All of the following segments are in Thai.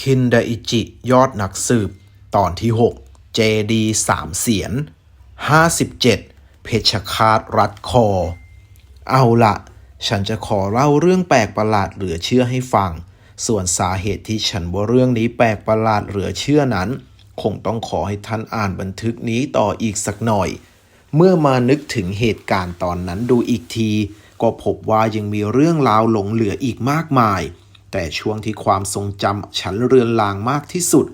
คินไดอิจิ ยอดนักสืบ ตอนที่ 6 เจดีสามเสียน 57 เพชรคาตรัดคอ เอาละฉันจะขอเล่าเรื่องแปลกประหลาดเหลือเชื่อให้ฟัง ส่วนสาเหตุที่ฉันว่าเรื่องนี้แปลกประหลาดเหลือเชื่อนั้น คงต้องขอให้ท่านอ่านบันทึกนี้ต่ออีกสักหน่อย เมื่อมานึกถึงเหตุการณ์ตอนนั้นดูอีกที ก็พบว่ายังมีเรื่องราวหลงเหลืออีกมากมาย แต่ช่วงที่ความทรงจำฉันเรือนลางมากที่สุด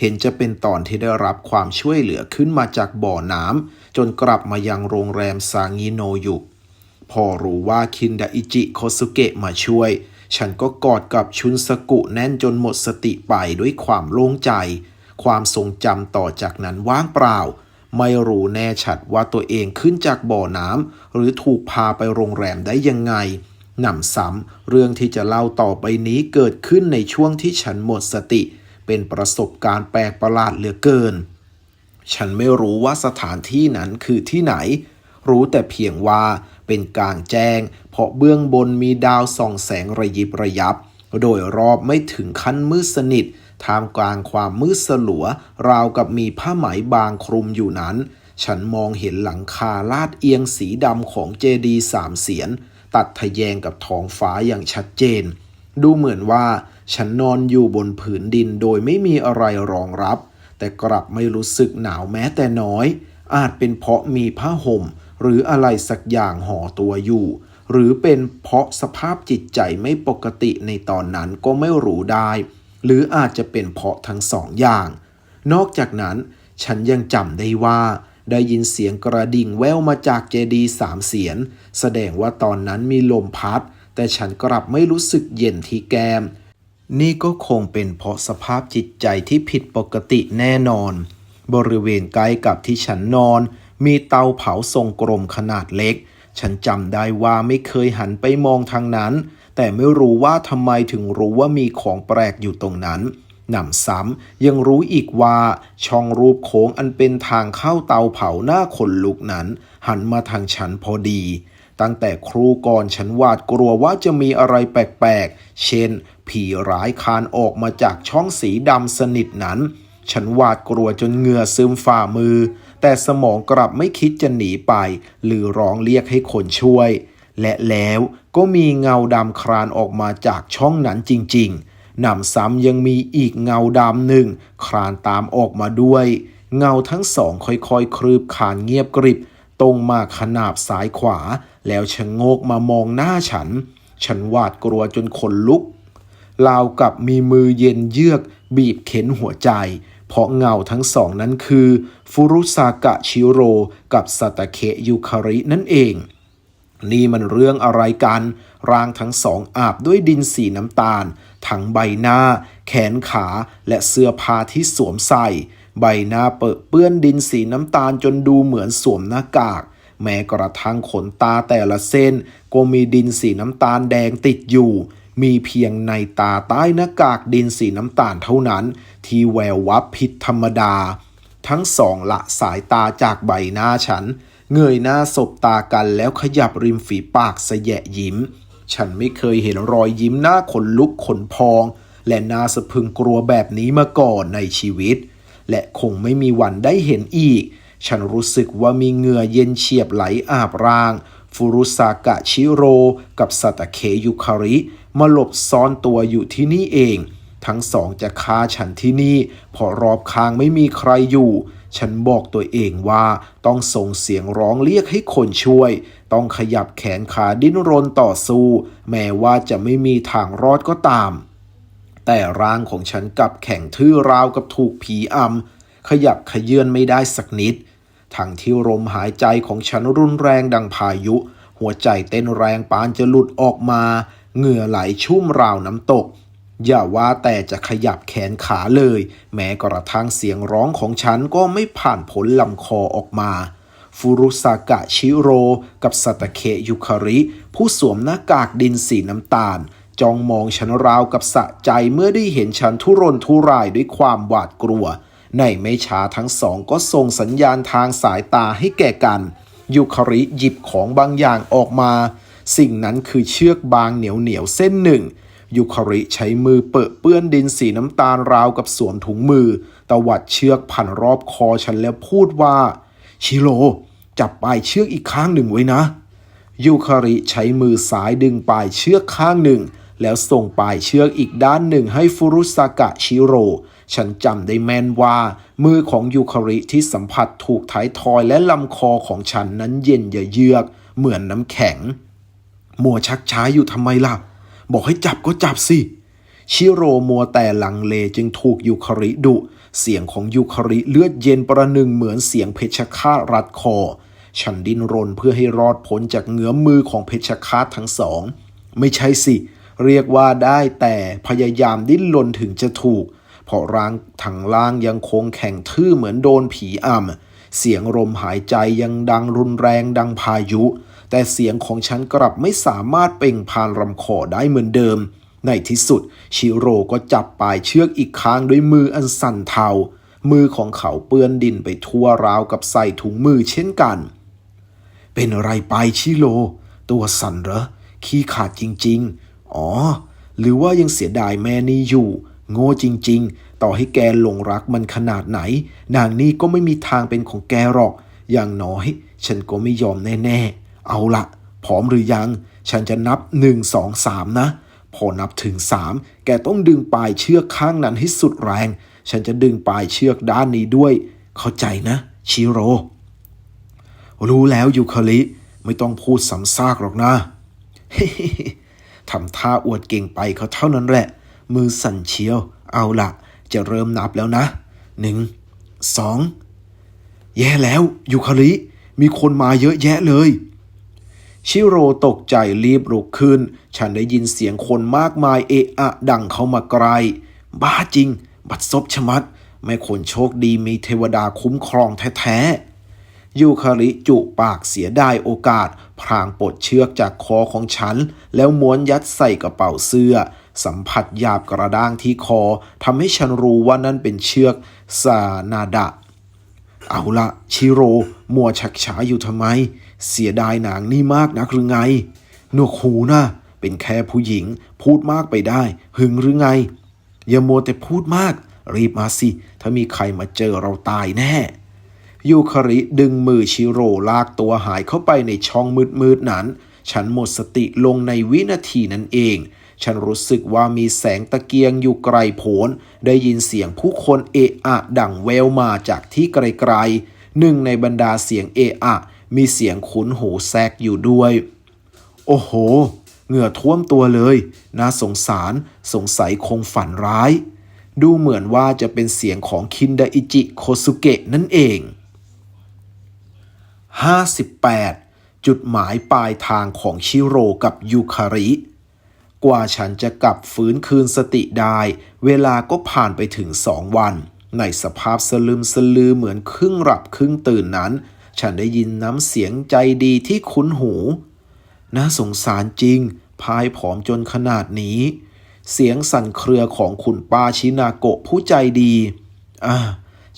เห็นจะเป็นตอนที่ได้รับความช่วยเหลือขึ้นมาจากบ่อน้ำจนกลับมายังโรงแรมซางิโนยุพอรู้ว่าคินดาอิจิโคสุเกะมาช่วย ฉันก็กอดกับชุนสกุแน่นจนหมดสติไปด้วยความโล่งใจ ความทรงจำต่อจากนั้นว่างเปล่า ไม่รู้แน่ชัดว่าตัวเองขึ้นจากบ่อน้ำหรือถูกพาไปโรงแรมได้ยังไง หนำซ้ำเรื่องที่จะเล่าต่อไปนี้เกิดขึ้นในช่วงที่ฉันหมดสติ เป็นประสบการณ์แปลกประหลาดเหลือเกิน ฉันไม่รู้ว่าสถานที่นั้นคือที่ไหน รู้แต่เพียงว่าเป็นกลางแจ้ง เพราะเบื้องบนมีดาวส่องแสงระยิบระยับ โดยรอบไม่ถึงขั้นมืดสนิทท่ามกลางความมืดสลัว ราวกับมีผ้าไหมบางคลุมอยู่นั้น ฉันมองเห็นหลังคาลาดเอียงสีดำของเจดีสามเสียน ตัดทะแยงกับท้องฟ้าอย่างชัดเจน ดูเหมือนว่าฉันนอนอยู่บนผืนดินโดยไม่มีอะไรรองรับ แต่กลับไม่รู้สึกหนาวแม้แต่น้อย อาจเป็นเพราะมีผ้าห่ม หรืออะไรสักอย่างห่อตัวอยู่ หรือเป็นเพราะสภาพจิตใจไม่ปกติในตอนนั้นก็ไม่รู้ได้ หรืออาจจะเป็นเพราะทั้งสองอย่าง นอกจากนั้นฉันยังจำได้ว่า ได้ยินเสียงกระดิ่งแววมาจากเจดีสามเสียน แสดงว่าตอนนั้นมีลมพัด แต่ฉันกลับไม่รู้สึกเย็นที่แก้ม นี่ก็คงเป็นเพราะสภาพจิตใจที่ผิดปกติแน่นอน บริเวณใกล้กับที่ฉันนอน มีเตาเผาทรงกลมขนาดเล็ก ฉันจำได้ว่าไม่เคยหันไปมองทางนั้น แต่ไม่รู้ว่าทำไมถึงรู้ว่ามีของแปลกอยู่ตรงนั้น หนำซ้ำยังรู้อีกว่าช่องรูปโค้งอันเป็นทางเข้าเตาเผาหน้าขนลุกนั้น หันมาทางฉันพอดี ตั้งแต่ครูก่อนฉันหวาดกลัวว่าจะมีอะไรแปลกๆ เช่น ผีร้ายคานออกมาจากช่องสีดำสนิทนั้น ฉันหวาดกลัวจนเหงื่อซึมฝ่ามือ แต่สมองกลับไม่คิดจะหนีไป หรือร้องเรียกให้คนช่วย และแล้วก็มีเงาดำคลานออกมาจากช่องนั้นจริง ๆ หนำซ้ำยังมีอีกเงาดำหนึ่ง คลานตามออกมาด้วย เงาทั้งสองค่อยๆคลืบคานเงียบกริบตรงมาขนาบซ้ายขวา แล้วชะโงกมามองหน้าฉัน ฉันหวาดกลัวจนขนลุกราวกับมีมือเย็นเยือกบีบเข็นหัวใจ เพราะเงาทั้งสองนั้นคือ ฟุรุซากะชิโรกับซาตาเคยูคารินั่นเอง นี่มันเรื่องอะไรกัน ร่างทั้งสองอาบด้วยดินสีน้ำตาล ทั้งใบหน้า แขนขาและเสื้อผ้าที่สวมใส่ ใบหน้าเปอะเปื้อนดินสีน้ำตาลจนดูเหมือนสวมหน้ากาก แม้กระทั่งขนตาแต่ละเส้น ก็มีดินสีน้ำตาลแดงติดอยู่ มีเพียงในตาใต้หน้ากากดินสีน้ำตาลเท่านั้น ที่แวววับผิดธรรมดา ทั้งสองละสายตาจากใบหน้าฉัน เงยหน้าสบตากันแล้วขยับริมฝีปากสแยะยิ้ม ฉันไม่เคยเห็นรอยยิ้มหน้าขนลุกขนพอง และน่าสะพึงกลัวแบบนี้มาก่อนในชีวิต และคงไม่มีวันได้เห็นอีก ฉันรู้สึกว่ามีเหงื่อเย็นเฉียบไหลอาบร่าง ฟูรุซากะชิโร กับซาตเคยุคาริ มาหลบซ่อนตัวอยู่ที่นี่เอง ทั้งสองจะฆ่าฉันที่นี่เพราะรอบข้างไม่มีใครอยู่ ฉันบอกตัวเองว่าต้องส่งเสียงร้องเรียกให้คนช่วย ต้องขยับแขนขาดิ้นรนต่อสู้ แม้ว่าจะไม่มีทางรอดก็ตาม แต่ร่างของฉันกลับแข็งทื่อราวกับถูกผีอำขยับขยื่นไม่ได้สักนิด ทั้งที่ลมหายใจของฉันรุนแรงดังพายุ หัวใจเต้นแรงปานจะหลุดออกมา เหงื่อไหลชุ่มราวน้ำตก อย่าว่าแต่จะขยับแขนขาเลย แม้กระทั่งเสียงร้องของฉันก็ไม่ผ่านผลลำคอออกมา ฟูรุซากะชิโร กับซาตเคยุคาริ ผู้สวมหน้ากากดินสีน้ำตาล จ้องมองฉันราวกับสะใจเมื่อได้เห็นฉันทุรนทุรายด้วยความหวาดกลัว ในไม่ช้าทั้งสองก็ส่งสัญญาณทางสายตาให้แก่กัน ยุคาริหยิบของบางอย่างออกมา สิ่งนั้นคือเชือกบางเหนียวเหนียวๆเส้นหนึ่งยุคาริใช้มือเปอะเปื้อนดินสีน้ำตาลราวกับสวมถุงมือ ตวัดเชือกพันรอบคอฉันแล้วพูดว่า ชิโร จับปลายเชือกอีกข้างหนึ่งไว้นะ ยูคาริใช้มือซ้ายดึงปลายเชือกข้างหนึ่ง แล้วส่งปลายเชือกอีกด้านหนึ่งให้ฟุรุสากะชิโร ฉันจำได้แม่นว่า มือของยูคาริที่สัมผัสถูกท้ายทอยและลำคอของฉันนั้นเย็นเยือก เหมือนน้ำแข็ง มัวชักช้าอยู่ทำไมล่ะ บอกให้จับก็จับสิชิโรมัวแต่ลังเลจึงถูกยูคาริดุ เสียงของยูคาริเลือดเย็นประหนึ่งเหมือนเสียงเพชฌฆาตรัดคอ ฉันดิ้นรนเพื่อให้รอดพ้นจากเงื้อมมือของเพชฌฆาตทั้งสอง ไม่ใช่สิ เรียกว่าได้แต่พยายามดิ้นรนถึงจะถูก เพราะร่างถังล่างยังคงแข็งทื่อเหมือนโดนผีอำเสียงลมหายใจยังดังรุนแรงดังพายุ แต่เสียงของฉันกลับไม่สามารถเป่งผ่านลำคอได้เหมือนเดิม ในที่สุด ชิโร่ก็จับปลายเชือกอีกข้างด้วยมืออันสั่นเทามือของเขาเปื้อนดินไปทั่วราวกับใส่ถุงมือเช่นกัน เป็นอะไรไปชิโร่ตัวสั่นเหรอ ขี้ขาดจริง ๆ อ๋อ หรือว่ายังเสียดายแม่นี่อยู่ โง่จริง ๆ ต่อให้แกหลงรักมันขนาดไหน นางนี่ก็ไม่มีทางเป็นของแกหรอก อย่างน้อย ฉันก็ไม่ยอมแน่ๆ เอาละพร้อมหรือยัง ฉันจะนับหนึ่งสองสามนะ พอนับถึงสามแกต้องดึงปลายเชือกข้างนั้นให้สุดแรง ฉันจะดึงปลายเชือกด้านนี้ด้วย เข้าใจนะ ชิโร่ รู้แล้วยูคาลิไม่ต้องพูดซ้ำซากหรอกนะทำท่าอวดเก่งไปเขาเท่านั้นแหละ มือสั่นเชียว เอาละจะเริ่มนับแล้วนะหนึ่งสองแย่แล้วยูคาลิมีคนมาเยอะแยะเลย ชิโร่ตกใจรีบลุกขึ้น ฉันได้ยินเสียงคนมากมายเอะอะดังเข้ามาไกล บ้าจริง บัดซบชะมัดแม่คนโชคดีมีเทวดาคุ้มครองแท้ๆ ยูคาริจุปากเสียดายโอกาส พรางปลดเชือกจากคอของฉัน แล้วม้วนยัดใส่กระเป๋าเสื้อ สัมผัสหยาบกระด้างที่คอทำให้ฉันรู้ว่านั่นเป็นเชือกซานาดะ เอาละชิโร่มัวชักช้าอยู่ทำไม เสียดายหนังนี่มากนักหรือไงหนวกหูนะเป็นแค่ผู้หญิงพูดมากไปได้ หึงหรือไง อย่ามัวแต่พูดมาก รีบมาสิ ถ้ามีใครมาเจอเราตายแน่ ยูคาริดึงมือชิโร่ลากตัวหายเข้าไปในช่องมืดๆนั้น ฉันหมดสติลงในวินาทีนั้นเอง ฉันรู้สึกว่ามีแสงตะเกียงอยู่ไกลโพ้นได้ยินเสียงผู้คนเอะอะดังแววมาจากที่ไกลๆหนึ่งในบรรดาเสียงเอะอะ มีเสียงขุนหูแทรกอยู่ด้วย โอ้โห เหงื่อท่วมตัวเลย น่าสงสารสงสัยคงฝันร้าย ดูเหมือนว่าจะเป็นเสียงของคินดาอิจิโคสุเกะนั่นเอง 58 จุดหมายปลายทางของชิโร่กับยูคาริ กว่าฉันจะกลับฟื้นคืนสติได้ เวลาก็ผ่านไปถึงสองวัน ในสภาพสลืมสลือเหมือนครึ่งหลับครึ่งตื่นนั้น ฉันได้ยินน้ำเสียงใจดีที่คุ้นหู น่าสงสารจริง พายผอมจนขนาดนี้ เสียงสั่นเครือของคุณป้าชินาโกะผู้ใจดี อ่า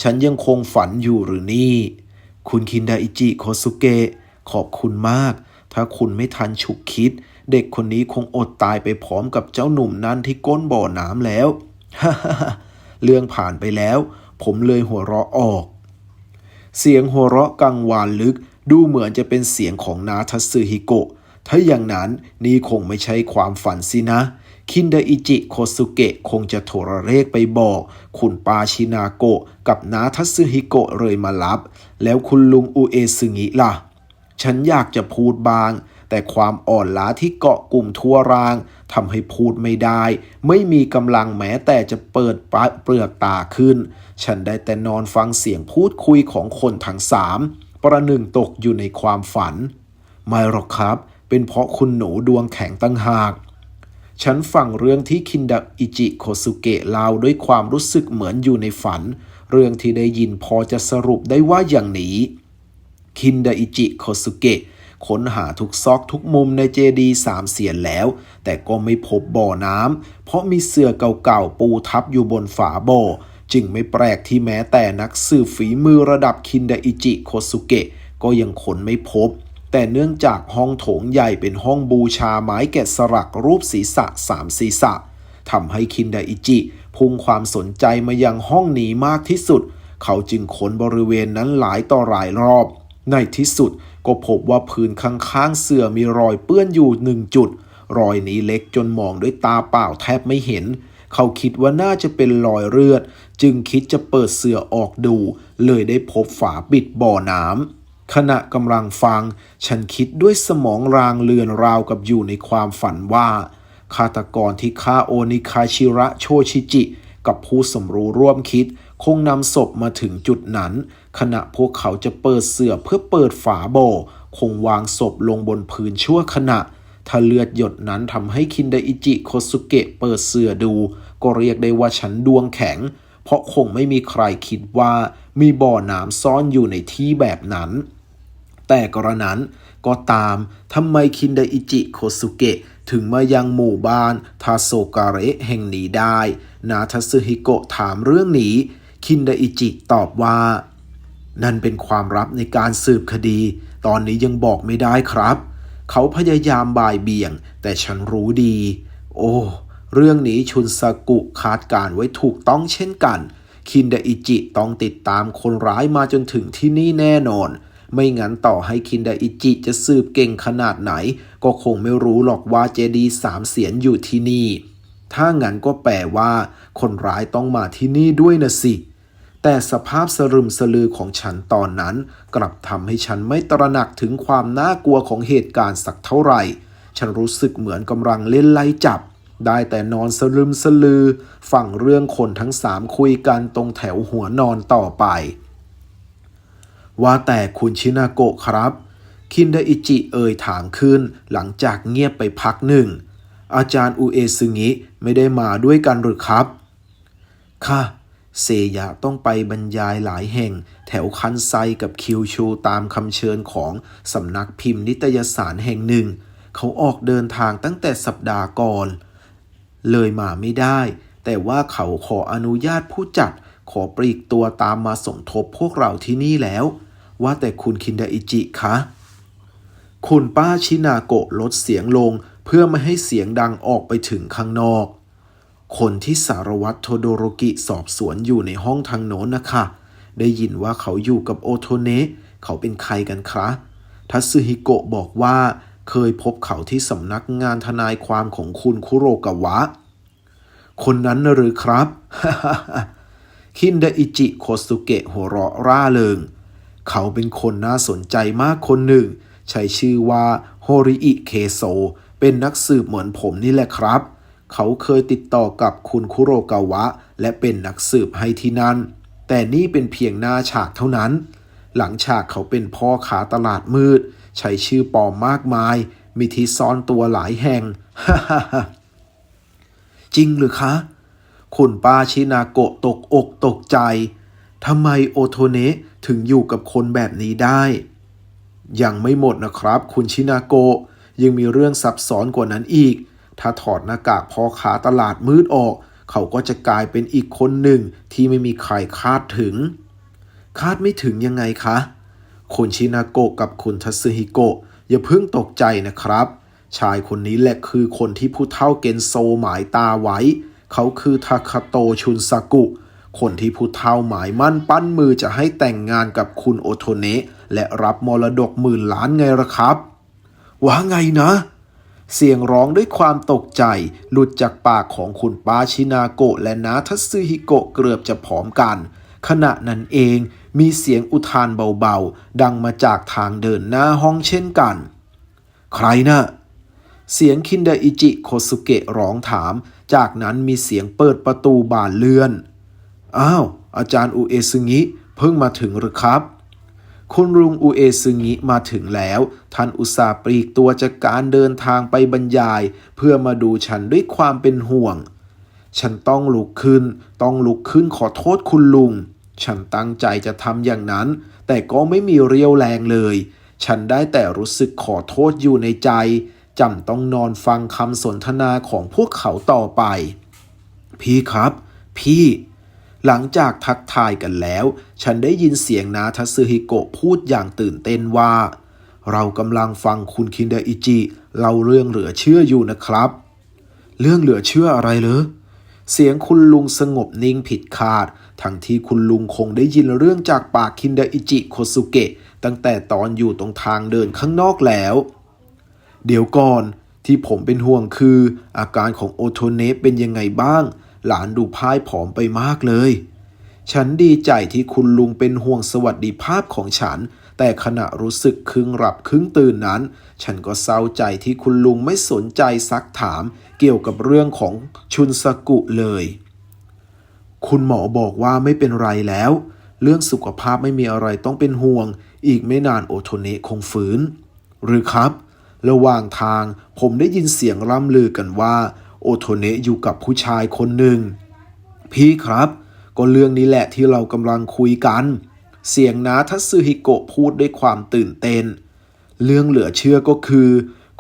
ฉันยังคงฝันอยู่หรือนี่ คุณคินดาอิจิโคสุเกะขอบคุณมาก ถ้าคุณไม่ทันฉุกคิด เด็กคนนี้คงอดตายไปพร้อมกับเจ้าหนุ่มนั่นที่ก้นบ่อน้ำแล้ว เรื่องผ่านไปแล้ว ผมเลยหัวเราะออก เสียงหัวเราะกังวานลึกดูเหมือนจะเป็นเสียงของนาทัสึฮิโกะ ถ้าอย่างนั้นนี่คงไม่ใช่ความฝันสินะ คินดอิจิโคสุเกะคงจะโทรเลขไปบอก คุณปาชินาโกะกับนาทัสึฮิโกะเลยมารับ แล้วคุณลุงอุเอซึงิล่ะ ฉันอยากจะพูดบาง แต่ความอ่อนล้าที่เกาะกลุ่มทั่วรางทำให้พูดไม่ได้ ไม่มีกำลังแม้แต่จะเปิดปเปลือกตาขึ้น ฉันได้แต่นอนฟังเสียงพูดคุยของคนทั้งสามประหนึ่งตกอยู่ในความฝัน ไม่หรอกครับ เป็นเพราะคุณหนูดวงแข็งตั้งหาก ฉันฟังเรื่องที่คินดาอิจิโคสุเกะเล่าด้วยความรู้สึกเหมือนอยู่ในฝัน เรื่องที่ได้ยินพอจะสรุปได้ว่าอย่างนี้ คินดาอิจิโคสุเกะค้นหาทุกซอกทุกมุมในเจดีสามเสียนแล้ว แต่ก็ไม่พบบ่อน้ำเพราะมีเสื่อเก่าๆปูทับอยู่บนฝาบ่อ จึงไม่แปลกที่แม้แต่นักสืบฝีมือระดับคินดาอิจิโคสุเกะก็ยังค้นไม่พบ แต่เนื่องจากห้องโถงใหญ่เป็นห้องบูชาไม้แกะสลักรูปศีรษะสามศีรษะทำให้คินไดอิจิ พุ่งความสนใจมายังห้องนี้มากที่สุด เขาจึงค้นบริเวณนั้นหลายต่อหลายรอบ ในที่สุดก็พบว่าพื้นข้างๆเสื่อมีรอยเปื้อนอยู่หนึ่งจุด รอยนี้เล็กจนมองด้วยตาเปล่าแทบไม่เห็น เขาคิดว่าน่าจะเป็นรอยเลือด จึงคิดจะเปิดเสื่อออกดู เลยได้พบฝาปิดบ่อน้ำ ขณะกำลังฟัง ฉันคิดด้วยสมองรางเลือนราวกับอยู่ในความฝันว่าฆาตกรที่ฆ่าโอนิคาชิระโชชิจิ กับผู้สมรู้ร่วมคิด คงนำศพมาถึงจุดนั้น ขณะพวกเขาจะเปิดเสื่อเพื่อเปิดฝาบ่อคงวางศพลงบนพื้นชั่วขณะ ถ้าเลือดหยดนั้นทำให้คินไดอิจิโคสุเกะเปิดเสื่อดู ก็เรียกได้ว่าฉันดวงแข็ง เพราะคงไม่มีใครคิดว่ามีบ่อน้ำซ่อนอยู่ในที่แบบนั้น แต่กระนั้นก็ตามทำไมคินไดอิจิโคสุเกะถึงมายังหมู่บ้านทาโซการะแห่งนี้ได้ นาทัสึฮิโกะถามเรื่องนี้ คินไดอิจิตอบว่า นั่นเป็นความลับในการสืบคดี ตอนนี้ยังบอกไม่ได้ครับ เขาพยายามบ่ายเบี่ยง แต่ฉันรู้ดี โอ้ เรื่องนี้ชุนซากุคาดการไว้ถูกต้องเช่นกัน คินไดอิจิต้องติดตามคนร้ายมาจนถึงที่นี่แน่นอน ไม่งั้นต่อให้คินไดอิจิจะสืบเก่งขนาดไหน ก็คงไม่รู้หรอกว่าเจดีสามเสียนอยู่ที่นี่ ถ้างั้นก็แปลว่า คนร้ายต้องมาที่นี่ด้วยนะสิ แต่สภาพสรึมสลือของฉันตอนนั้น กลับทำให้ฉันไม่ตระหนักถึงความน่ากลัวของเหตุการณ์สักเท่าไหร่ ฉันรู้สึกเหมือนกำลังเล่นไล่จับได้แต่นอนสลึมสลือฟังเรื่องคนทั้งสามคุยกันตรงแถวหัวนอนต่อไป ว่าแต่คุณชินาโกะครับ คินไดอิจิเอ่ยถามขึ้นหลังจากเงียบไปพักหนึ่ง อาจารย์อุเอซึงิไม่ได้มาด้วยกันหรือครับ ค่ะเซยะต้องไปบรรยายหลายแห่ง แถวคันไซกับคิวชูตามคำเชิญของสำนักพิมพ์นิตยสารแห่งหนึ่ง เขาออกเดินทางตั้งแต่สัปดาห์ก่อน เลยมาไม่ได้ แต่ว่าเขาขออนุญาตผู้จัดขอปลีกตัวตามมาสมทบพวกเราที่นี่แล้ว ว่าแต่คุณคินดาอิจิคะ คุณป้าชินาโกะลดเสียงลงเพื่อไม่ให้เสียงดังออกไปถึงข้างนอก คนที่สารวัตรโทโดโรกิสอบสวนอยู่ในห้องทางโน้นนะคะ ได้ยินว่าเขาอยู่กับโอโทเนะเขาเป็นใครกันคะ ทัตสึฮิโกะบอกว่าเคยพบเขาที่สำนักงานทนายความของคุณคุโรกาวะ คนนั้นหรือครับ คินดาอิจิโคสุเกะหัวเราะร่าเริง เขาเป็นคนน่าสนใจมากคนหนึ่ง ใช้ชื่อว่าโฮริอิเคโซ เป็นนักสืบเหมือนผมนี่แหละครับ เขาเคยติดต่อกับคุณคุโรกาวะ และเป็นนักสืบให้ที่นั่น แต่นี่เป็นเพียงหน้าฉากเท่านั้น หลังฉากเขาเป็นพ่อขาตลาดมืด ใช้ชื่อปลอมมากมาย มีที่ซ่อนตัวหลายแห่ง จริงหรือคะ คุณป้าชินาโกะตกอกตกใจทำไมโอโทเนะ ถึงอยู่กับคนแบบนี้ได้ ยังไม่หมดนะครับ คุณชินาโกะยังมีเรื่องซับซ้อนกว่านั้นอีก ถ้าถอดหน้ากากพ่อค้าตลาดมืดออก เขาก็จะกลายเป็นอีกคนหนึ่งที่ไม่มีใครคาดถึง คาดไม่ถึงยังไงคะ คุณชินาโกะกับคุณทัสึฮิโกะอย่าเพิ่งตกใจนะครับ ชายคนนี้แหละคือคนที่ผู้เฒ่าเกนโซหมายตาไว้ เขาคือทาคาโตชุนซากุ คนที่ผู้เฒ่าหมายมั่นปั้นมือจะให้แต่งงานกับคุณโอโทเนะและรับมรดกหมื่นล้านไงล่ะครับ ว่าไงนะ เสียงร้องด้วยความตกใจ หลุดจากปากของคุณป้าชินาโกะและนาทัสึฮิโกะเกือบจะผอมกัน ขณะนั้นเองมีเสียงอุทานเบาๆ ดังมาจากทางเดินหน้าห้องเช่นกัน ใครนะ่ะเสียงคินดาอิจิโคสุเกะร้องถาม จากนั้นมีเสียงเปิดประตูบานเลื่อน อ้าว อาจารย์อุเอซึงิเพิ่งมาถึงหรือครับ คุณลุงอุเอซึงิมาถึงแล้ว ท่านอุตส่าห์ปลีกตัวจากการเดินทางไปบรรยาย เพื่อมาดูฉันด้วยความเป็นห่วง ฉันต้องลุกขึ้น ต้องลุกขึ้นขอโทษคุณลุง ฉันตั้งใจจะทำอย่างนั้น แต่ก็ไม่มีเรียวแรงเลย ฉันได้แต่รู้สึกขอโทษอยู่ในใจจำต้องนอนฟังคำสนทนาของพวกเขาต่อไป พี่ครับ พี่ หลังจากทักทายกันแล้ว ฉันได้ยินเสียงนาทัสึฮิโกะพูดอย่างตื่นเต้นว่า เรากำลังฟังคุณคินเดอิจิเล่าเรื่องเหลือเชื่ออยู่นะครับ เรื่องเหลือเชื่ออะไรเหรอเสียงคุณลุงสงบนิ่งผิดคาด ทั้งที่คุณลุงคงได้ยินเรื่องจากปากคินเดอิจิโคสุเกะตั้งแต่ตอนอยู่ตรงทางเดินข้างนอกแล้ว เดี๋ยวก่อนที่ผมเป็นห่วงคือ อาการของโอโทเนะเป็นยังไงบ้าง หลานดูพ่ายผอมไปมากเลย ฉันดีใจที่คุณลุงเป็นห่วงสวัสดิภาพของฉัน แต่ขณะรู้สึกครึ่งหลับครึ่งตื่นนั้น ฉันก็เศร้าใจที่คุณลุงไม่สนใจซักถามเกี่ยวกับเรื่องของชุนสกุเลย คุณหมอบอกว่าไม่เป็นไรแล้ว เรื่องสุขภาพไม่มีอะไรต้องเป็นห่วง อีกไม่นานโอโทเนะคงฟื้น หรือครับ ระหว่างทางผมได้ยินเสียงร่ำลือกันว่า โอโทเนะอยู่กับผู้ชายคนหนึ่ง พี่ครับ ก็เรื่องนี้แหละที่เรากำลังคุยกัน เสียงนาทัตสึฮิโกะพูดด้วยความตื่นเต้น เรื่องเหลือเชื่อก็คือ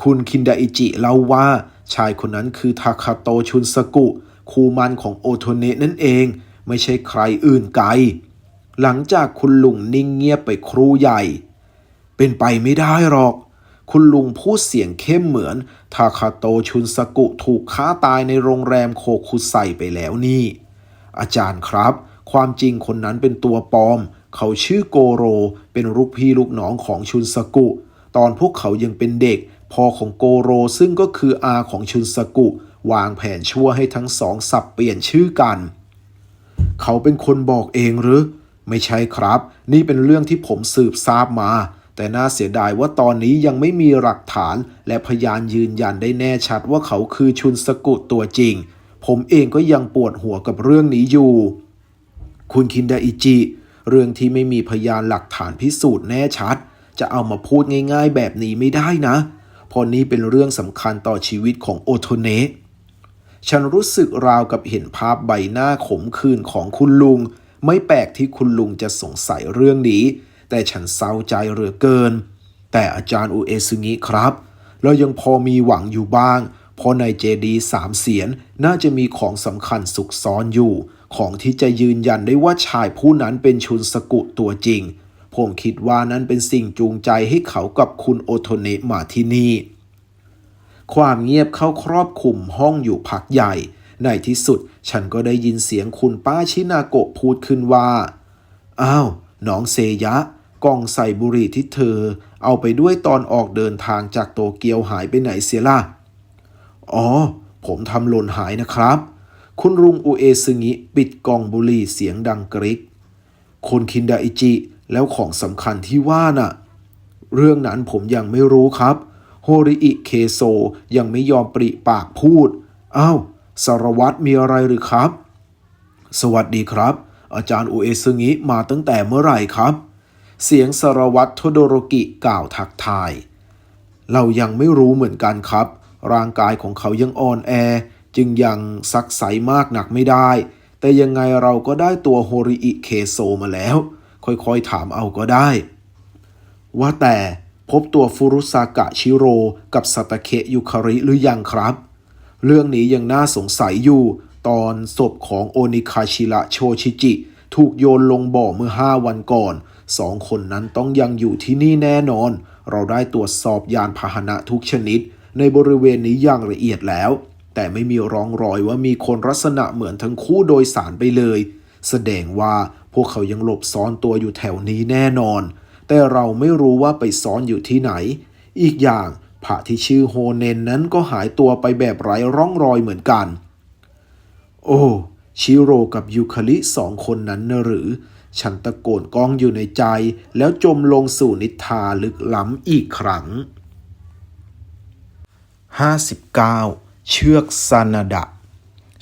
คุณคินดาอิจิเล่าว่าชายคนนั้นคือทาคาโตชุนสกุ คูมันของโอโทเนะนั่นเอง ไม่ใช่ใครอื่นไกล หลังจากคุณลุงนิ่งเงียบไปครู่ใหญ่ เป็นไปไม่ได้หรอก คุณลุงพูดเสียงเข้มเหมือน ทาคาโตชุนสกุถูกฆ่าตายในโรงแรมโคคุไซไปแล้วนี่ อาจารย์ครับ ความจริงคนนั้นเป็นตัวปลอม เขาชื่อโกโร เป็นลูกพี่ลูกน้องของชุนสกุ ตอนพวกเขายังเป็นเด็ก พ่อของโกโรซึ่งก็คืออาของชุนสกุ วางแผนชั่วให้ทั้งสองสับเปลี่ยนชื่อกัน เขาเป็นคนบอกเองหรือ ไม่ใช่ครับ นี่เป็นเรื่องที่ผมสืบทราบมา แต่น่าเสียดายว่าตอนนี้ยังไม่มีหลักฐาน และพยานยืนยันได้แน่ชัดว่าเขาคือชุนสกุตัวจริง ผมเองก็ยังปวดหัวกับเรื่องนี้อยู่ คุณคินดาอิจิ เรื่องที่ไม่มีพยานหลักฐานพิสูจน์แน่ชัด จะเอามาพูดง่ายๆแบบนี้ไม่ได้นะเพราะนี้เป็นเรื่องสำคัญต่อชีวิตของโอโทเนะฉันรู้สึกราวกับเห็นภาพใบหน้าขมขื่นของคุณลุง ไม่แปลกที่คุณลุงจะสงสัยเรื่องนี้ แต่ฉันเศร้าใจเหลือเกิน แต่อาจารย์อุเอซึงิครับ เรายังพอมีหวังอยู่บ้าง เพราะในเจดีสามเสียนน่าจะมีของสำคัญสุกซ้อนอยู่ ของที่จะยืนยันได้ว่าชายผู้นั้นเป็นชุนสกุตัวจริง ผมคิดว่านั้นเป็นสิ่งจูงใจให้เขากับคุณโอโทเนะมาที่นี่ ความเงียบเข้าครอบคลุมห้องอยู่พักใหญ่ในที่สุดฉันก็ได้ยินเสียงคุณป้าชินาโกะพูดขึ้นว่า อ้าว น้องเซยะ กล่องใส่บุหรี่ที่เธอ เอาไปด้วยตอนออกเดินทางจากโตเกียวหายไปไหนเสียล่ะ อ๋อ ผมทำหล่นหายนะครับ คุณลุงอุเอซึงิปิดกล่องบุหรี่เสียงดังกริกคุณคินดาอิจิ แล้วของสำคัญที่ว่าน่ะ เรื่องนั้นผมยังไม่รู้ครับ โฮริอิเคโซยังไม่ยอมปริปากพูด อ้าว สารวัตรมีอะไรหรือครับ สวัสดีครับ อาจารย์อุเอซึงิมาตั้งแต่เมื่อไหร่ครับ เสียงสารวัตรโทโดโรกิกล่าวทักทาย เรายังไม่รู้เหมือนกันครับ ร่างกายของเขายังอ่อนแอ จึงยังซักใสมากหนักไม่ได้ แต่ยังไงเราก็ได้ตัวโฮริอิเคโซมาแล้ว ค่อยๆถามเอาก็ได้ ว่าแต่พบตัวฟุรุสากะชิโรกับสัตาเคะยุคาริหรือยังครับ เรื่องนี้ยังน่าสงสัยอยู่ ตอนศพของโอนิคาชิระโชชิจิ ถูกโยนลงบ่อเมื่อห้าวันก่อน สองคนนั้นต้องยังอยู่ที่นี่แน่นอน เราได้ตรวจสอบยานพาหนะทุกชนิด ในบริเวณนี้อย่างละเอียดแล้ว แต่ไม่มีร่องรอยว่ามีคนลักษณะเหมือนทั้งคู่โดยสารไปเลย แสดงว่าพวกเขายังหลบซ่อนตัวอยู่แถวนี้แน่นอน แต่เราไม่รู้ว่าไปซ่อนอยู่ที่ไหน อีกอย่างพระที่ชื่อโฮเนนนั้นก็หายตัวไปแบบไร้ร่องรอยเหมือนกัน โอ้ ชิโร่กับยูคาริสองคนนั้นนะหรือ ฉันตะโกนก้องอยู่ในใจ แล้วจมลงสู่นิทาลึกล้ำอีกครั้ง 59 เชือกซานาดะ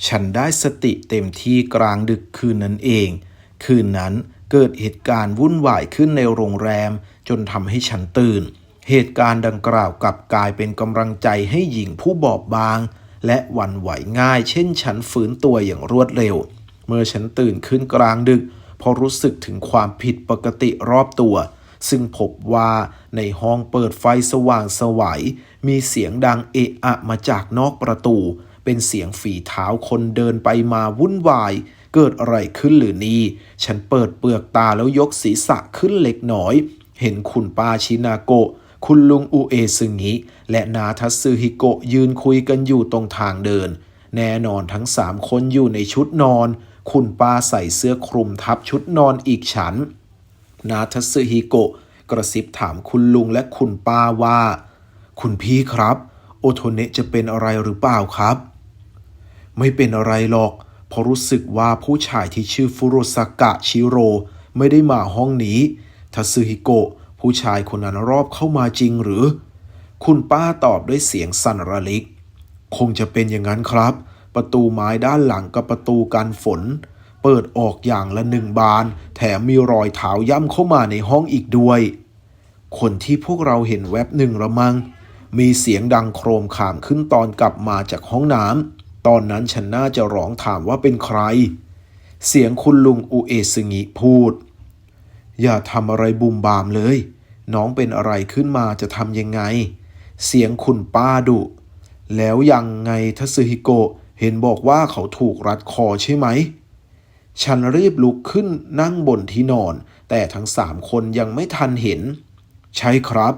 ฉันได้สติเต็มที่กลางดึกคืนนั้นเอง คืนนั้นเกิดเหตุการณ์วุ่นวายขึ้นในโรงแรม จนทำให้ฉันตื่น เหตุการณ์ดังกล่าวกลับกลายเป็นกำลังใจให้หญิงผู้บอบบาง และหวั่นไหวง่าย เช่นฉันฝืนตัวอย่างรวดเร็ว เมื่อฉันตื่นขึ้นกลางดึก พอรู้สึกถึงความผิดปกติรอบตัว ซึ่งพบว่าในห้องเปิดไฟสว่างสวัย มีเสียงดังเอะอะมาจากนอกประตู เป็นเสียงฝีเท้าคนเดินไปมาวุ่นวาย เกิดอะไรขึ้นหรือนี่ ฉันเปิดเปลือกตาแล้วยกศีรษะขึ้นเล็กน้อย เห็นคุณป้าชินาโกะคุณลุงอุเอซึงิและนาทัตสึฮิโกะยืนคุยกันอยู่ตรงทางเดิน แน่นอนทั้งสามคนอยู่ในชุดนอน คุณป้าใส่เสื้อคลุมทับชุดนอนอีกชั้น นาทัสึฮิโกะกระซิบถามคุณลุงและคุณป้าว่า คุณพี่ครับ โอโทเนะจะเป็นอะไรหรือเปล่าครับ ไม่เป็นอะไรหรอก เพราะรู้สึกว่าผู้ชายที่ชื่อฟุโรสากะชิโรไม่ได้มาห้องนี้ ทัสึฮิโกะผู้ชายคนนั้นรอบเข้ามาจริงหรือ คุณป้าตอบด้วยเสียงสั่นระลิก คงจะเป็นอย่างนั้นครับ ประตูไม้ด้านหลังกับประตูกันฝน เปิดออกอย่างละหนึ่งบาน แถมมีรอยเท้าย่ำเข้ามาในห้องอีกด้วย คนที่พวกเราเห็นแวบหนึ่งละมัง มีเสียงดังโครมขามขึ้นตอนกลับมาจากห้องน้ำตอนนั้นฉันน่าจะร้องถามว่าเป็นใคร เสียงคุณลุงอุเอซึงิพูด อย่าทำอะไรบุมบามเลย น้องเป็นอะไรขึ้นมาจะทำยังไง เสียงคุณป้าดุแล้วยังไงทัสึฮิโกะ เห็นบอกว่าเขาถูกรัดคอใช่ไหม ฉันรีบลุกขึ้นนั่งบนที่นอน แต่ทั้งสามคนยังไม่ทันเห็น ใช่ครับ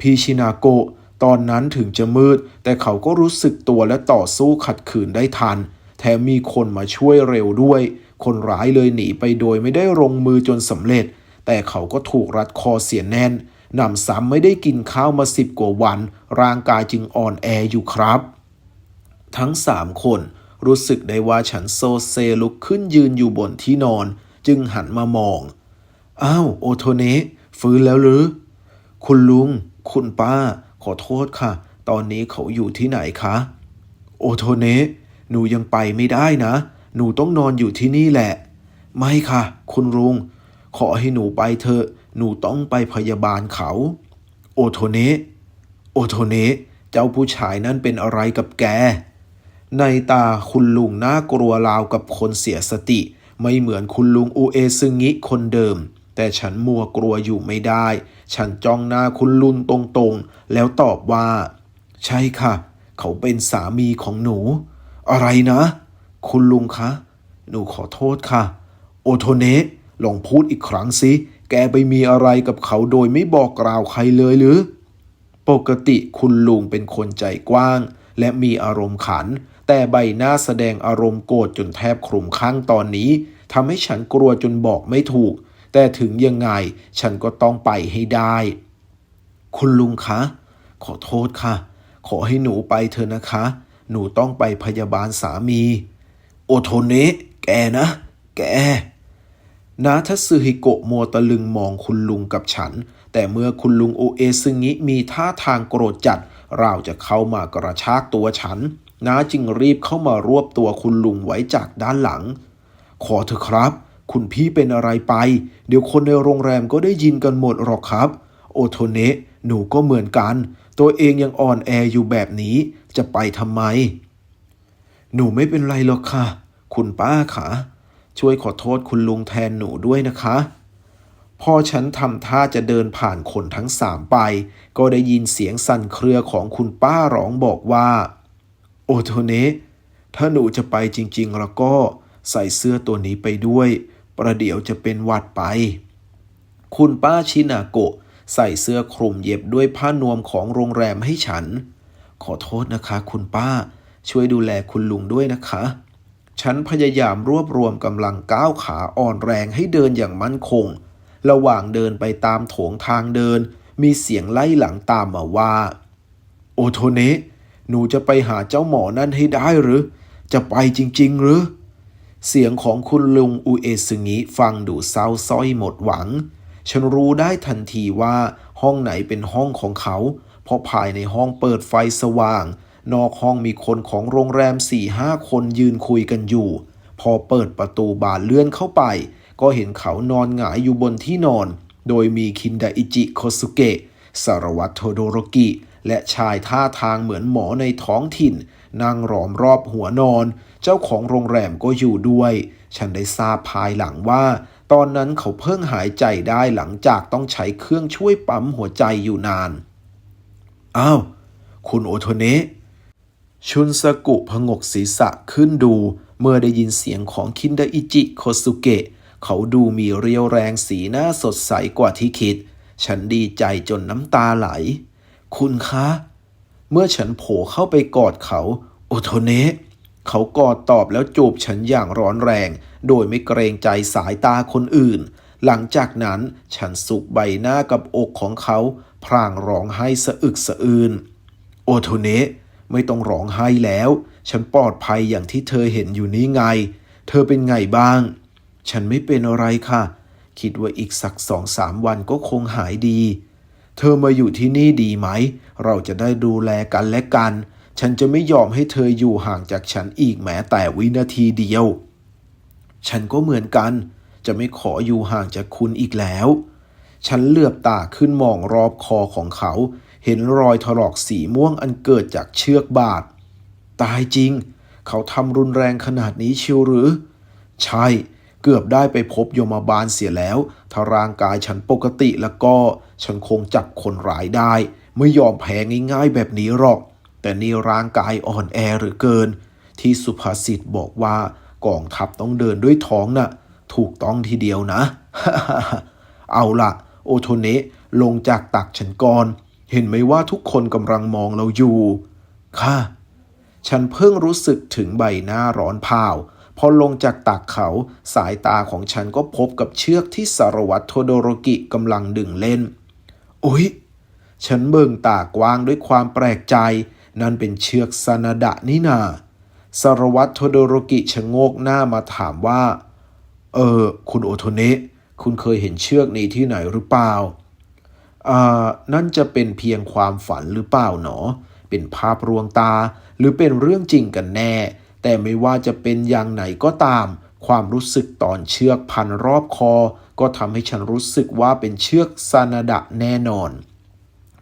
พีชินาโกะตอนนั้นถึงจะมืด แต่เขาก็รู้สึกตัวและต่อสู้ขัดขืนได้ทัน แถมมีคนมาช่วยเร็วด้วย คนร้ายเลยหนีไปโดยไม่ได้ลงมือจนสำเร็จ แต่เขาก็ถูกรัดคอเสียแน่นหนำซ้ำไม่ได้กินข้าวมาสิบกว่าวัน ร่างกายจึงอ่อนแออยู่ครับ ทั้งสามคน รู้สึกได้ว่าฉันโซเซลุกขึ้นยืนอยู่บนที่นอน จึงหันมามอง อ้าว โอโทเนะฟื้นแล้วหรือ คุณลุง คุณป้า ขอโทษค่ะ ตอนนี้เขาอยู่ที่ไหนคะ โอโทเนะหนูยังไปไม่ได้นะ หนูต้องนอนอยู่ที่นี่แหละ ไม่ค่ะ คุณลุง ขอให้หนูไปเถอะ หนูต้องไปพยาบาลเขา โอโทเนะโอโทเนะเจ้าผู้ชายนั่นเป็นอะไรกับแก ในตาคุณลุงน่ากลัวราวกับคนเสียสติ ไม่เหมือนคุณลุงอูเอซึงิคนเดิม แต่ฉันมัวกลัวอยู่ไม่ได้ ฉันจ้องหน้าคุณลุงตรงๆ แล้วตอบว่า ใช่ค่ะ เขาเป็นสามีของหนู อะไรนะ คุณลุงคะ หนูขอโทษค่ะ โอโทเนะลองพูดอีกครั้งสิ แกไปมีอะไรกับเขาโดยไม่บอกกล่าวใครเลยหรือ ปกติคุณลุงเป็นคนใจกว้าง และมีอารมณ์ขัน แต่ใบหน้าแสดงอารมณ์โกรธจนแทบคลุมข้างตอนนี้ทำให้ฉันกลัวจนบอกไม่ถูก แต่ถึงยังไงฉันก็ต้องไปให้ได้ คุณลุงคะ ขอโทษค่ะ ขอให้หนูไปเถอะนะคะ หนูต้องไปพยาบาลสามี โอโทเนะแกนะ แกนาทัสึฮิโกะมัวตะลึงมองคุณลุงกับฉัน แต่เมื่อคุณลุงโอเอซึงิมีท่าทางโกรธจัดราวจะเข้ามากระชากตัวฉัน น้าจึงรีบเข้ามารวบตัวคุณลุงไว้จากด้านหลัง ขอเถอะครับ คุณพี่เป็นอะไรไป เดี๋ยวคนในโรงแรมก็ได้ยินกันหมดหรอกครับ โอโทเนะหนูก็เหมือนกัน ตัวเองยังอ่อนแออยู่แบบนี้ จะไปทำไม หนูไม่เป็นไรหรอกค่ะ คุณป้าค่ะช่วยขอโทษคุณลุงแทนหนูด้วยนะคะ พอฉันทำท่าจะเดินผ่านคนทั้งสามไป ก็ได้ยินเสียงสั่นเครือของคุณป้าร้องบอกว่า โอโทเนะถ้าหนูจะไปจริงๆ แล้วก็ใส่เสื้อตัวนี้ไปด้วย ประเดี๋ยวจะเป็นหวัดไป คุณป้าชินาโกะใส่เสื้อคลุมเย็บด้วยผ้านวมของโรงแรมให้ฉัน ขอโทษนะคะคุณป้า ช่วยดูแลคุณลุงด้วยนะคะ ฉันพยายามรวบรวมกำลังก้าวขาอ่อนแรงให้เดินอย่างมั่นคง ระหว่างเดินไปตามโถงทางเดิน มีเสียงไล่หลังตามมาว่า โอโทเนะ หนูจะไปหาเจ้าหมอนั่นให้ได้หรือ จะไปจริง ๆ หรือ เสียงของคุณลุงอุเอซึงิฟังดูเศร้าส้อยหมดหวัง ฉันรู้ได้ทันทีว่าห้องไหนเป็นห้องของเขา เพราะภายในห้องเปิดไฟสว่าง นอกห้องมีคนของโรงแรมสี่ห้าคนยืนคุยกันอยู่ พอเปิดประตูบานเลื่อนเข้าไป ก็เห็นเขานอนหงายอยู่บนที่นอน โดยมีคินดาอิจิโคสุเกะสารวัตรโทโดโรกิ และชายท่าทางเหมือนหมอในท้องถิ่น นั่งหลอมรอบหัวนอน เจ้าของโรงแรมก็อยู่ด้วย ฉันได้ทราบภายหลังว่า ตอนนั้นเขาเพิ่งหายใจได้หลังจากต้องใช้เครื่องช่วยปั๊มหัวใจอยู่นาน อ้าว คุณโอโทเนะชุนสกุพงกศีรษะขึ้นดู เมื่อได้ยินเสียงของคินดาอิจิโคสุเกะ เขาดูมีเรียวแรงสีหน้าสดใสกว่าที่คิด ฉันดีใจจนน้ำตาไหล คุณคะ เมื่อฉันโผล่เข้าไปกอดเขา โอโทเนะเขากอดตอบแล้วจูบฉันอย่างร้อนแรง โดยไม่เกรงใจสายตาคนอื่น หลังจากนั้นฉันสุกใบหน้ากับอกของเขา พรางร้องไห้สะอึกสะอื้นโอโทเนะไม่ต้องร้องไห้แล้ว ฉันปลอดภัยอย่างที่เธอเห็นอยู่นี้ไง เธอเป็นไงบ้าง ฉันไม่เป็นอะไรค่ะ คิดว่าอีกสักสองสามวันก็คงหายดี เธอมาอยู่ที่นี่ดีไหม เราจะได้ดูแลกันและกัน ฉันจะไม่ยอมให้เธออยู่ห่างจากฉันอีกแม้แต่วินาทีเดียว ฉันก็เหมือนกัน จะไม่ขออยู่ห่างจากคุณอีกแล้ว ฉันเหลือบตาขึ้นมองรอบคอของเขา เห็นรอยถลอกสีม่วงอันเกิดจากเชือกบาด ตายจริง เขาทำรุนแรงขนาดนี้ชิวหรือ ใช่ เกือบได้ไปพบโยมบาลเสียแล้วถ้าร่างกายฉันปกติแล้วก็ฉันคงจับคนร้ายได้ ไม่ยอมแพ้ง่ายๆแบบนี้หรอก แต่นี่ร่างกายอ่อนแอหรือเกิน ที่สุภาษิตบอกว่ากองทัพต้องเดินด้วยท้องน่ะ ถูกต้องทีเดียวนะ เอาล่ะโอโทเนะลงจากตักฉันก่อน เห็นไหมว่าทุกคนกำลังมองเราอยู่ ค่ะ ฉันเพิ่งรู้สึกถึงใบหน้าร้อนเผา พอลงจากตักเขาสายตาของฉันก็พบกับเชือกที่สารวัตรโทโดโรกิกำลังดึงเล่นอุ๊ยฉันเบิ่งตากว้างด้วยความแปลกใจ นั่นเป็นเชือกซานาดะนี่นาสารวัตรโทโดโรกิชะโงกหน้ามาถามว่า เออ คุณโอโทเนะคุณเคยเห็นเชือกนี้ที่ไหนหรือเปล่าอ่านั่นจะเป็นเพียงความฝันหรือเปล่าหนอ เป็นภาพรวงตาหรือเป็นเรื่องจริงกันแน่ แต่ไม่ว่าจะเป็นอย่างไหนก็ตาม ความรู้สึกตอนเชือกพันรอบคอ ก็ทำให้ฉันรู้สึกว่าเป็นเชือกซานาดะแน่นอน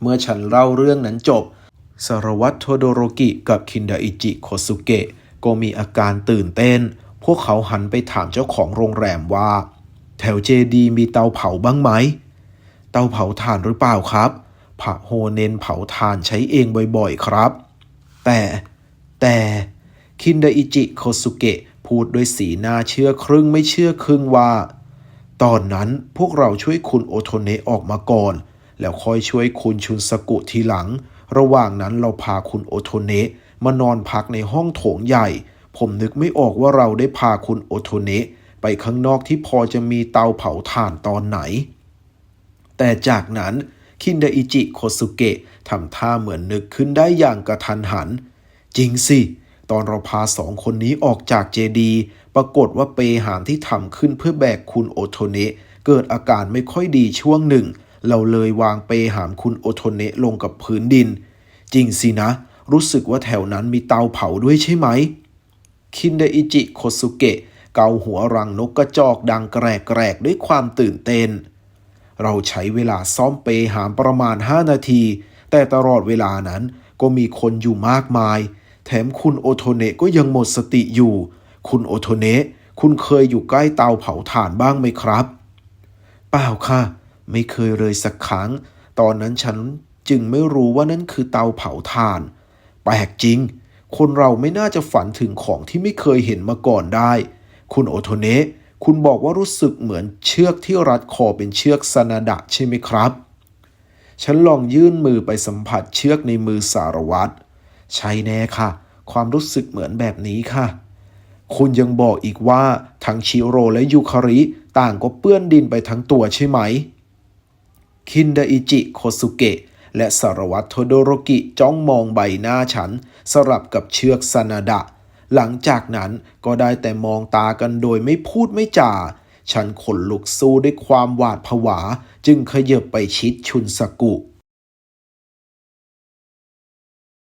เมื่อฉันเล่าเรื่องนั้นจบสารวัตรโทโดโรกิกับคินดาอิจิโคสุเกะก็มีอาการตื่นเต้น พวกเขาหันไปถามเจ้าของโรงแรมว่า แถวเจดีมีเตาเผาบ้างไหม เตาเผาถ่านหรือเปล่าครับพระโฮเนนเผาถ่านใช้เองบ่อยๆครับ แต่แต่ คินดาอิจิโคสุเกะพูดด้วยสีหน้าเชื่อครึ่งไม่เชื่อครึ่งว่า ตอนนั้นพวกเราช่วยคุณโอโทเนะออกมาก่อน แล้วค่อยช่วยคุณชุนสกุทีหลัง ระหว่างนั้นเราพาคุณโอโทเนะมานอนพักในห้องโถงใหญ่ ผมนึกไม่ออกว่าเราได้พาคุณโอโทเนะไปข้างนอกที่พอจะมีเตาเผาถ่านตอนไหน แต่จากนั้นคินดาอิจิโคสุเกะทำท่าเหมือนนึกขึ้นได้อย่างกระทันหัน จริงสิ ตอนเราพาสองคนนี้ออกจากเจดี ปรากฏว่าเปหามที่ทำขึ้นเพื่อแบกคุณโอโทเนะเกิดอาการไม่ค่อยดีช่วงหนึ่ง เราเลยวางเปหามคุณโอโทเนะลงกับพื้นดิน จริงสินะ รู้สึกว่าแถวนั้นมีเตาเผาด้วยใช่ไหม คินเดอิจิโคสุเกะเกาหัวรังนกกระจอกดังแกรกๆด้วยความตื่นเต้น เราใช้เวลาซ่อมเปหามประมาณ 5 นาที แต่ตลอดเวลานั้นก็มีคนอยู่มากมาย แถมคุณโอโทเนะก็ยังหมดสติอยู่ คุณโอโทเนะคุณเคยอยู่ใกล้เตาเผาถ่านบ้างไหมครับ เปล่าค่ะ ไม่เคยเลยสักครั้ง ตอนนั้นฉันจึงไม่รู้ว่านั่นคือเตาเผาถ่าน แปลกจริง คนเราไม่น่าจะฝันถึงของที่ไม่เคยเห็นมาก่อนได้ คุณโอโทเนะคุณบอกว่ารู้สึกเหมือนเชือกที่รัดคอเป็นเชือกซานาดะใช่ไหมครับ ฉันลองยื่นมือไปสัมผัสเชือกในมือสารวัตร ใช่แน่ค่ะ ความรู้สึกเหมือนแบบนี้ค่ะ คุณยังบอกอีกว่าทั้งชิโร่และยูคาริต่างก็เปื้อนดินไปทั้งตัวใช่ไหม คินดาอิจิโคสุเกะและสารวัตรโทโดโรกิจ้องมองใบหน้าฉัน สลับกับเชือกซานาดะ หลังจากนั้นก็ได้แต่มองตากันโดยไม่พูดไม่จ่าฉันขนลุกสู้ด้วยความหวาดผวา จึงขยับไปชิดชุนสกุ